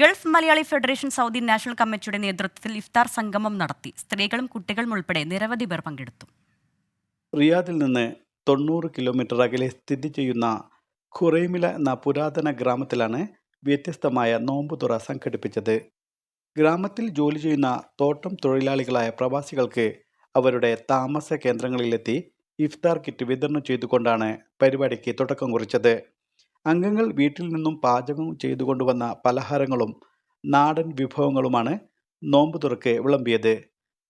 Gulf Malayali federation Saudi national കമ്മിറ്റിയുടെ നേതൃത്വത്തിൽ ഇഫ്താർ സംഗമം നടത്തി. സ്ത്രീകളും കുട്ടികളും ഉൾപ്പെടെ നിരവധി പേർ പങ്കെടുത്തു. റിയാദിൽ നിന്ന് തൊണ്ണൂറ് കിലോമീറ്റർ അകലെ സ്ഥിതി ചെയ്യുന്ന ഖുറൈമില എന്ന പുരാതന ഗ്രാമത്തിലാണ് വ്യത്യസ്തമായ നോമ്പുതുറ സംഘടിപ്പിച്ചത്. ഗ്രാമത്തിൽ ജോലി ചെയ്യുന്ന തോട്ടം തൊഴിലാളികളായ പ്രവാസികൾക്ക് അവരുടെ താമസ കേന്ദ്രങ്ങളിലെത്തി ഇഫ്താർ കിറ്റ് വിതരണം ചെയ്തുകൊണ്ടാണ് പരിപാടിക്ക് തുടക്കം കുറിച്ചത്. അംഗങ്ങൾ വീട്ടിൽ നിന്നും പാചകം ചെയ്തുകൊണ്ടുവന്ന പലഹാരങ്ങളും നാടൻ വിഭവങ്ങളുമാണ് നോമ്പ് നോമ്പുതുറക്ക് വിളമ്പിയത്.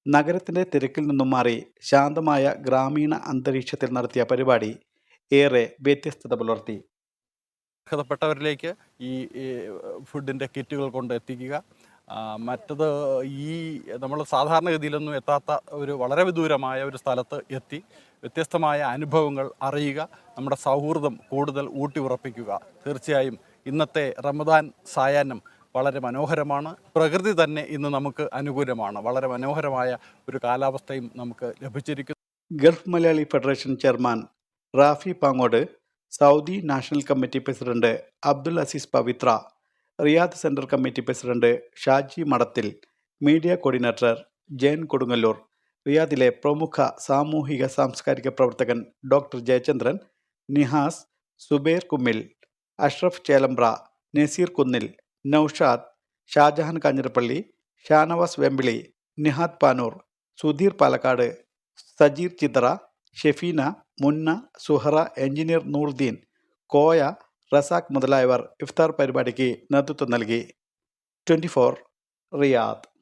നഗരത്തിന്റെ തിരക്കിൽ നിന്നും മാറി ശാന്തമായ ഗ്രാമീണ അന്തരീക്ഷത്തിൽ നടത്തിയ പരിപാടി ഏറെ വ്യത്യസ്തത പുലർത്തി. അർഹതപ്പെട്ടവരിലേക്ക് ഈ ഫുഡിന്റെ കിറ്റുകൾ കൊണ്ട് എത്തിക്കുക. മറ്റത് ഈ നമ്മൾ സാധാരണഗതിയിലൊന്നും എത്താത്ത ഒരു വളരെ വിദൂരമായ ഒരു സ്ഥലത്ത് എത്തി വ്യത്യസ്തമായ അനുഭവങ്ങൾ അറിയുക നമ്മുടെ സൗഹൃദം കൂടുതൽ ഊട്ടി ഉറപ്പിക്കുക. തീർച്ചയായും ഇന്നത്തെ റമദാൻ സായാഹ്നം വളരെ മനോഹരമാണ്. പ്രകൃതി തന്നെ ഇന്ന് നമുക്ക് അനുകൂലമാണ്. വളരെ മനോഹരമായ ഒരു കാലാവസ്ഥയും നമുക്ക് ലഭിച്ചിരിക്കുന്നു. Gulf Malayali federation chairman Rafi Pangode Saudi national committee president Abdul Aziz Pavithra Riyadh central committee president Shaji Madathil media coordinator Jayan Kodungallur റിയാദിലെ പ്രമുഖ സാമൂഹിക സാംസ്കാരിക പ്രവർത്തകൻ ഡോക്ടർ ജയചന്ദ്രൻ നിഹാസ് സുബേർ കുമ്മിൽ അഷ്റഫ് ചേലമ്പ്ര നസീർ കുന്നിൽ നൌഷാദ് ഷാജഹാൻ കാഞ്ഞിരപ്പള്ളി ഷാനവാസ് വെമ്പിളി നിഹാദ് പാനൂർ സുധീർ പാലക്കാട് സജീർ ചിത്ര ഷെഫീന മുന്ന സുഹറ എഞ്ചിനീയർ നൂർദ്ദീൻ കോയ റസാഖ് മുതലായവർ ഇഫ്താർ പരിപാടിക്ക് നേതൃത്വം നൽകി. Twenty four Riyadh.